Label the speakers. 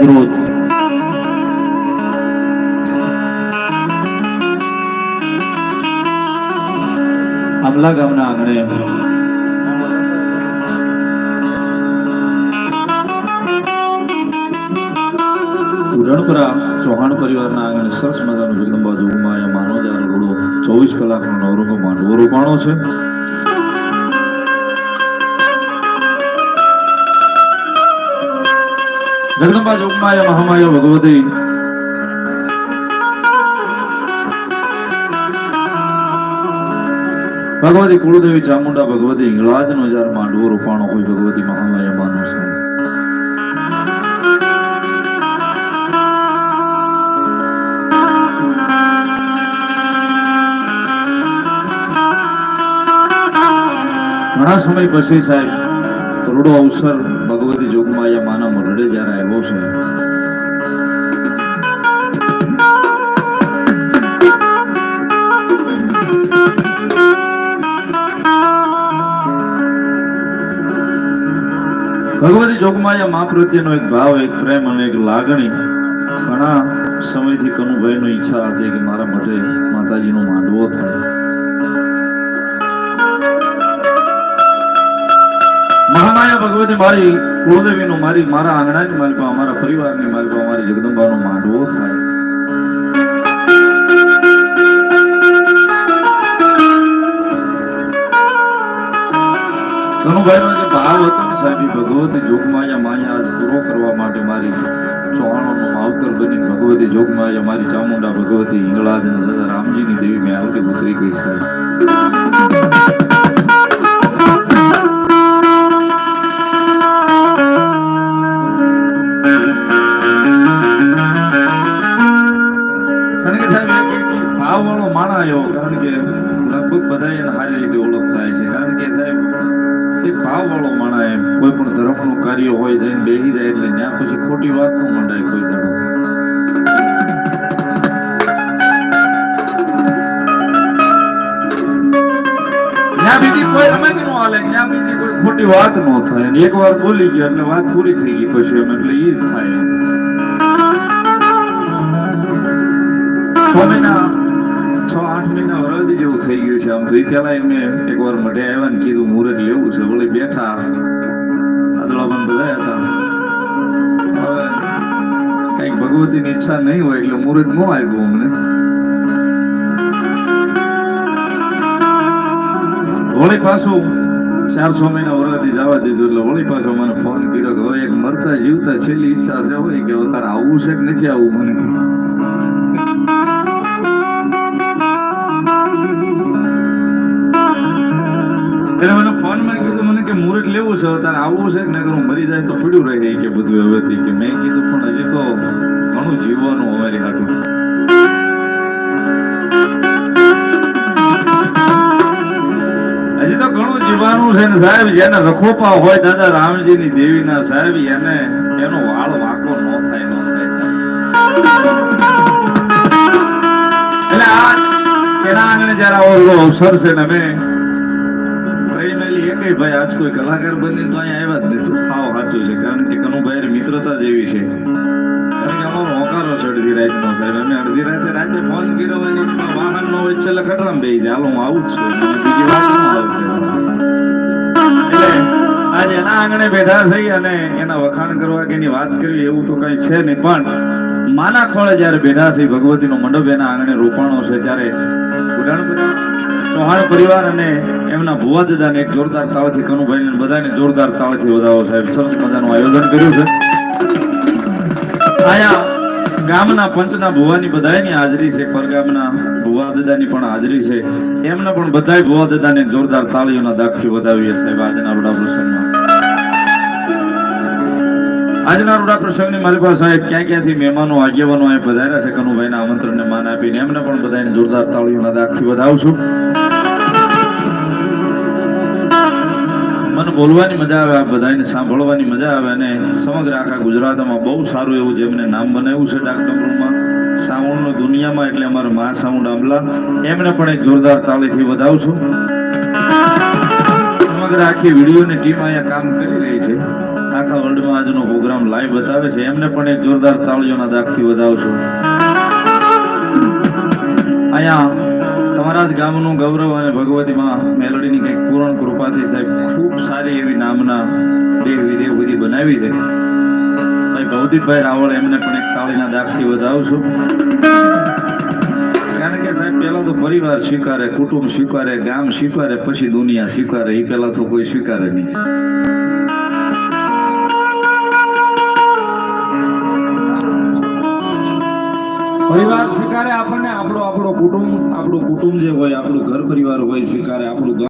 Speaker 1: આજ રોજ ગામના આંગણે ઉરણપરા ચૌહાણ પરિવારના આંગણે સરસ મજાનો જગદંબા જોગમાં માનવદાર રોડો ચોવીસ કલાકનો નવરંગો માનવો રોકાણો છે. જગદંબા જોગમાય મહામાય ભગવતી ભગવતી કુળદેવી ચામુંડા ભગવતી હિંગળાજનો જ્યારે માંડવો રૂપાણો હોય ભગવતી મહામાય માનો છે ઘણા સમય પછી સાહેબ કરોડો અવસર ભગવતી જોગમાયા માના જ્યારે આવ્યો છે. ભગવતી જોગમાયા મા પ્રત્યેનો એક ભાવ, એક પ્રેમ અને એક લાગણી. ઘણા સમયથી કનુભાઈનો ઈચ્છા હતી કે મારા માટે માતાજીનો માંડવો થાય. મહામાયા ભગવતી મારી કુળદેવીનો, મારી, મારા આંગણાની માલિકો, અમારા પરિવારની માલિકો, અમારી જગદંબાનો માંડવો થાય કનુભાઈનો જે ભાવ હતો સાહેબ ભગવતી જોગમાયા માયા આજ કરવા માટે મારી ચૌહાણોનો માવતર બની ભગવતી જોગમાયા મારી ચામુંડા ભગવતી હિંગળાજ રામજીની દેવી મેં આવતી ઉતરી ગઈ સાહેબ. કાર્ય હોય જઈને બેસી જાય એટલે ત્યાં પછી ખોટી વાતનું મંડાય કોઈ દાડો. બીજી કોઈ રમત નો હાલે ત્યાં બીજી કોઈ ખોટી વાત નો થાય. અને એકવાર બોલી ગયો એટલે વાત પૂરી થઈ ગઈ પછી એમ એટલે ઈ જ થાય છ મહિના છ આઠ મહિના વરસ જેવું થઈ ગયું છે. આમ તો ઈ પેલા એમને એકવાર મઢે આવ્યા ને કીધું મુહૂર્ત લેવું છે. વળી બેઠા આદળાબંધ બધા હતા. ઈચ્છા નહીં હોય એટલે મુહૂર્ત ન આવ્યું અમને. હોળી પાછું ચાર, છ મહિના વરસથી જવા દીધું એટલે વળી પાછો મને ફોન કર્યો કે હવે એક મરતા જીવતા છેલ્લી ઈચ્છા છે હોય કે અત્યારે આવવું છે કે નથી આવવું મને એટલે મને કે મુહૂર્ત લેવું છે, તારે આવવું છે કે હું મરી જાય તો પીડ્યું રહે કે બધું હવેથી કે મેં કીધું, પણ હજી તો ઘણું જીવવાનું અમારી હાટું. હજી તો ઘણું જીવવાનું છે ને સાહેબ, જેને રખોપા હોય દાદા રામજીની દેવીના સાહેબ, એને એનો વાળ વાંકો ન થાય ન થાય સાહેબ. એટલે આ એના આંગણે જયારે અવસર છે ને અમે એકેય ભાઈ, આજ કોઈ કલાકાર બની તો અહીંયા આવ્યા જ નથી હાવ સાચું છે? કારણ કે કનુભાઈ મિત્રતા જેવી છે. કારણ કે અમારો હોકારો છે અડધી રાતનો સાહેબ. અમે અડધી રાતે રાતે ફોન કર્યો હોય ને વાહન નો હોય છેલ્લે ખટરામ બે હાલો, હું આવું જ છું. બીજી વાત ન આજે એના આંગણે બેઠા થઈ અને એના વખાણ કરવા કે એની વાત કરવી એવું તો કઈ છે નહીં. પણ માના ખોળે જ્યારે બેઠા છે ભગવતીનો મંડપ એના આંગણે રોપાણો છે, ત્યારે ઉડાણપુરા ચૌહાણ પરિવાર અને એમના ભુવા દાદાને એક જોરદાર તાળથી, કનુભાઈને બધાને જોરદાર તાળથી વધાવો સાહેબ. સરસ મજાનું આયોજન કર્યું છે. આયા ગામના પંચના ભુવાની બધાયની હાજરી છે. પરગામના ભુવા દાદાની પણ હાજરી છે. એમને પણ બધાય ભુવા દાદાને જોરદાર તાળીઓના દાખથી વધાવીએ સાહેબ. આજના વડા પ્રસંગમાં આજના રૂડા પ્રસંગની મારી પાસે સાહેબ ક્યાં ક્યાંથી મહેમાનો આગેવાનો અહીં પધાર્યા છે, કનુભાઈના આમંત્રણને માન આપીને એમને પણ બધાને જોરદાર તાળીઓના દાખથી વધાવું છું. મને બોલવાની મજા આવે આ બધાને સાંભળવાની મજા આવે અને સમગ્ર આખા ગુજરાતમાં બહુ સારું એવું જેમને નામ બનાવ્યું છે ડાકડમરૂમાં સાઉન્ડનો દુનિયામાં, એટલે અમારા મા સાઉન્ડ આંબલા, એમને પણ એક જોરદાર તાળીથી વધાવું છું. સમગ્ર આખી વિડીયોની ટીમ અહીંયા કામ કરી રહી છે. આખા વર્લ્ડમાં આજનો પ્રોગ્રામ લાઈવ બતાવે છે. એમને પણ એક જોરદાર તાળીઓના દાગથી વધાવશો. અહીંયા તમારા જ ગામનું ગૌરવ અને ભગવતીમાં મેલોડીની કંઈક પૂર્ણ કૃપાથી સાહેબ ખૂબ સારી એવી નામના દેવ વિદેવ બધી બનાવી દે ભાઈ ભૌતિકભાઈ રાવળ એમને પણ એક તાળીના દાગથી વધાવું છું કારણ કે સાહેબ, પહેલાં તો પરિવાર સ્વીકારે, કુટુંબ સ્વીકારે, ગામ સ્વીકારે, પછી દુનિયા સ્વીકારે. એ પહેલાં તો કોઈ સ્વીકારે નહીં. પરિવાર સ્વીકારે આપણને, આપણો આપણો કુટુંબ, આપણું કુટુંબ જે હોય, આપણું ઘર પરિવાર હોય, સ્વીકારે, આપણું